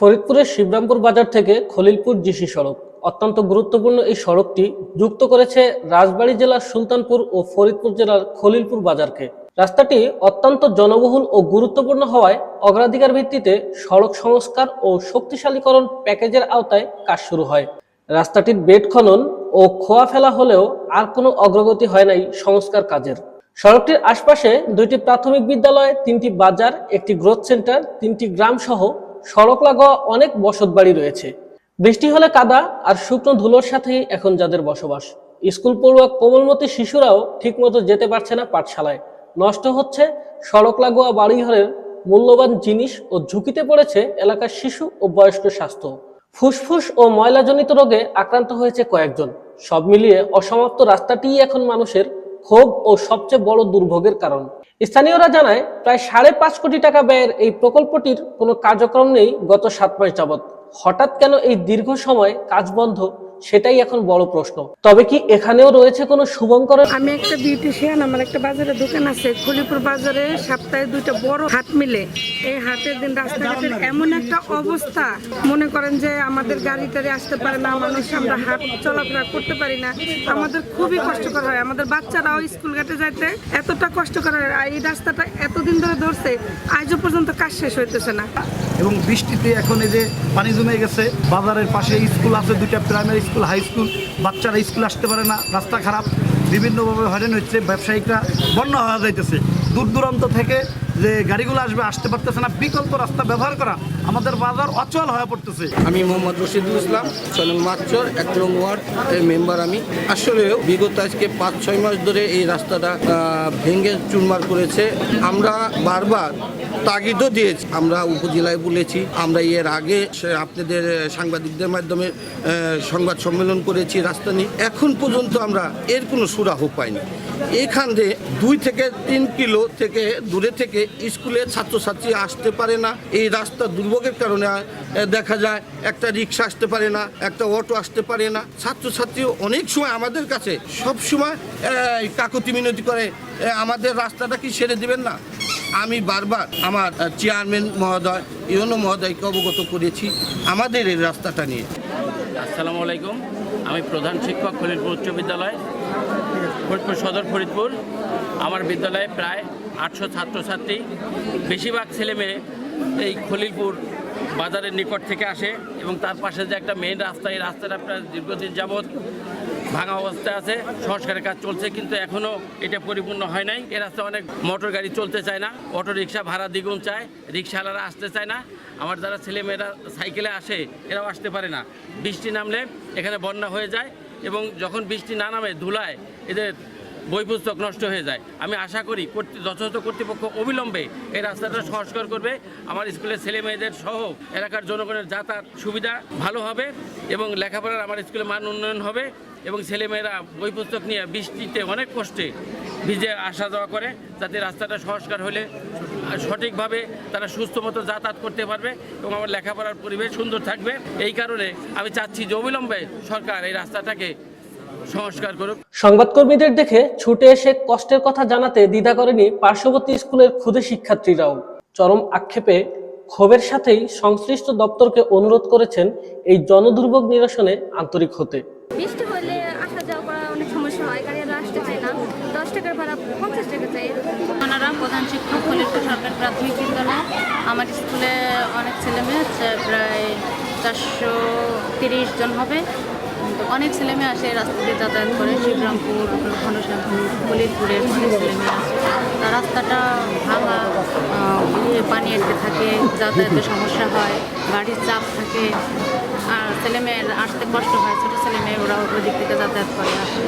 ফরিদপুরের শিবরামপুর বাজার থেকে খলিলপুর জিসি সড়ক। অত্যন্ত গুরুত্বপূর্ণ এই সড়কটি যুক্ত করেছে রাজবাড়ী জেলার সুলতানপুর ও ফরিদপুর জেলার খলিলপুর বাজারকে। রাস্তাটি অত্যন্ত জনবহুল ও গুরুত্বপূর্ণ হওয়ায় অগ্রাধিকার ভিত্তিতে সড়ক সংস্কার ও শক্তিশালীকরণ প্যাকেজের আওতায় কাজ শুরু হয়। রাস্তাটির বেড খনন ও খোয়া ফেলা হলেও আর কোনো অগ্রগতি হয় নাই সংস্কার কাজের। সড়কটির আশপাশে দুইটি প্রাথমিক বিদ্যালয়, তিনটি বাজার, একটি গ্রোথ সেন্টার, তিনটি গ্রাম সহ সড়ক লাগোয়া অনেক বসতবাড়ি রয়েছে। বৃষ্টি হলে কাদা আর শুকনো ধুলোর সাথেই এখন যাদের বসবাস। স্কুল পড়ুয়া কোমলমতি শিশুরাও ঠিকমতো যেতে পারছে না পাঠশালায়। নষ্ট হচ্ছে সড়ক লাগোয়া বাড়িঘরের মূল্যবান জিনিস ও ঝুঁকিতে পড়েছে এলাকার শিশু ও বয়স্ক স্বাস্থ্য। ফুসফুস ও ময়লাজনিত রোগে আক্রান্ত হয়েছে কয়েকজন। সব মিলিয়ে অসমাপ্ত রাস্তাটিই এখন মানুষের ক্ষোভ ও সবচেয়ে বড় দুর্ভোগের কারণ। স্থানীয়রা জানায়, প্রায় সাড়ে পাঁচ কোটি টাকা ব্যয়ের এই প্রকল্পটির কোনো কার্যক্রম নেই গত সাত মাস যাবৎ। হঠাৎ কেন এই দীর্ঘ সময় কাজ বন্ধ সেটাই এখন বড় প্রশ্ন। তবে কি এখানেও রয়েছে কোনো শুভঙ্কর আমি একটা বিউটিশিয়ান আমার একটা বাজারে দোকান আছে খলিপুর বাজারে সপ্তাহে দুইটা বড় হাট মিলে। এই হাটের দিন রাস্তাঘাটের এমন একটা অবস্থা। মনে করেন যে আমাদের গাড়ি টাড়ি আসতে পারে না মানুষ আমরা হাট চলাফেরা করতে পারি না। আমাদের খুবই কষ্টকর হয়। আমাদের বাচ্চারাও স্কুল ঘাটে যাইতে এতটা কষ্টকর হয়। আর এই রাস্তাটা এতদিন ধরে ধরছে আজও পর্যন্ত কাজ শেষ হইতেছে না। এবং বৃষ্টিতে এখন এই যে পানি জমে গেছে বাজারের পাশে স্কুল আছে দুইটা প্রাইমারি স্কুল হাই স্কুল বাচ্চারা স্কুল আসতে পারে না, রাস্তা খারাপ, বিভিন্নভাবে হয়রান হচ্ছে, ব্যবসায়িকরা বন্যা হওয়া যাইতেছে। দূর দূরান্ত থেকে যে গাড়িগুলো আসবে, আসতে পারতেছে না, বিকল্প রাস্তা ব্যবহার করা আমাদের বাজার অচল হয়ে পড়তেছে। আমি মোহাম্মদ রশিদুল ইসলাম চলন মাচর এক নং ওয়ার্ড এর মেম্বার আমি। আসলে বিগত আজকে পাঁচ, ছয় মাস ধরে এই রাস্তাটা ভেঙে চুরমার করেছে। আমরা বারবার তাগিদও দিয়েছি। আমরা উপজেলায় বলেছি, আমরা এর আগে আপনাদের সাংবাদিকদের মাধ্যমে সংবাদ সম্মেলন করেছি রাস্তা নিয়ে। এখন পর্যন্ত আমরা এর কোনো সুরাহ পাইনি। এখানে দুই থেকে তিন কিলো থেকে দূরে থেকে স্কুলে ছাত্রছাত্রী আসতে পারে না। এই রাস্তা দুর্ভোগের কারণে দেখা যায় একটা রিক্সা আসতে পারে না, একটা অটো আসতে পারে না। ছাত্রছাত্রী অনেক সময় আমাদের কাছে সব সময় কাকুতি মিনতি করে আমাদের রাস্তাটা কি সেরে দিবেন না? আমি বারবার আমার চেয়ারম্যান মহোদয়, ইউনো মহোদয়কে অবগত করেছি আমাদের এই রাস্তাটা নিয়ে। আসসালামু আলাইকুম। আমি প্রধান শিক্ষক খলিলপুর উচ্চ বিদ্যালয়, ফরিদপুর সদর ফরিদপুর। আমার বিদ্যালয়ে প্রায় আটশো ছাত্রছাত্রী, বেশিরভাগ ছেলেমেয়ে এই খলিলপুর বাজারের নিকট থেকে আসে এবং তার পাশে যে একটা মেইন রাস্তা, এই রাস্তাটা প্রায় দীর্ঘদিন যাবৎ ভাঙা অবস্থায় আছে, সংস্কারের কাজ চলছে, কিন্তু এখনও এটা পরিপূর্ণ হয় নাই। এ রাস্তায় অনেক মোটর গাড়ি চলতে চায় না, অটো রিক্সা ভাড়া দ্বিগুণ চায়, রিক্সাওয়ালারা আসতে চায় না। আমার যারা ছেলেমেয়েরা সাইকেলে আসে, এরাও আসতে পারে না। বৃষ্টি নামলে এখানে বন্যা হয়ে যায় এবং যখন বৃষ্টি না নামে ধুলায়, এদের বই পুস্তক নষ্ট হয়ে যায়। আমি আশা করি যথাযথ কর্তৃপক্ষ অবিলম্বে এই রাস্তাটা সংস্কার করবে। আমার স্কুলের ছেলে মেয়েদের সহ এলাকার জনগণের যাতায়াত সুবিধা ভালো হবে এবং লেখাপড়ার আমার স্কুলের মান উন্নয়ন হবে। এবং ছেলেমেয়েরা বই পুস্তক নিয়ে বৃষ্টিতে অনেক কষ্টে ভিজে আসা যাওয়া করে যাতে রাস্তাটা সংস্কার হলে সঠিকভাবে তারা সুস্থ মতো যাতায়াত করতে পারবে এবং আমার লেখাপড়ার পরিবেশ সুন্দর থাকবে। এই কারণে আমি চাচ্ছি যে অবিলম্বে সরকার এই রাস্তাটাকে সংস্কার করুক। সংবাদকর্মীদের দেখে ছুটে এসে কষ্টের কথা জানাতে দ্বিধা করেনি পার্শ্ববর্তী স্কুলের ক্ষুদে শিক্ষার্থীরাও। চরম আক্ষেপে ক্ষোভের সাথেই সংশ্লিষ্ট দপ্তরকে অনুরোধ করেছেন এই জনদুর্ভোগ নিরসনে আন্তরিক হতে বৃষ্টি হলে আসা যাওয়া করা অনেক সমস্যা হয় গাড়িরা আসতে চায় না দশ টাকার ভাড়া পঞ্চাশ টাকা চাই। ওনারা প্রধান শিক্ষক খলিলপুর সরকারি প্রাথমিক বিদ্যালয়। আমার স্কুলে অনেক ছেলেমেয়ে প্রায় চারশো তিরিশ জন হবে। অনেক ছেলেমেয়ে আসে, রাস্তা দিয়ে যাতায়াত করে, শিবরামপুর ঘনশ্যামপুর খলিলপুরের অনেক ছেলেমেয়ে তা রাস্তাটা ভাঙা পানি আটকে থাকে যাতায়াতের সমস্যা হয়, গাড়ির চাপ থাকে। আর ছেলেমেয়ের আসতে কষ্ট হয়, ছোটো ছেলেমেয়ে ওরা ওদিক থেকে যাতায়াত করে আসে।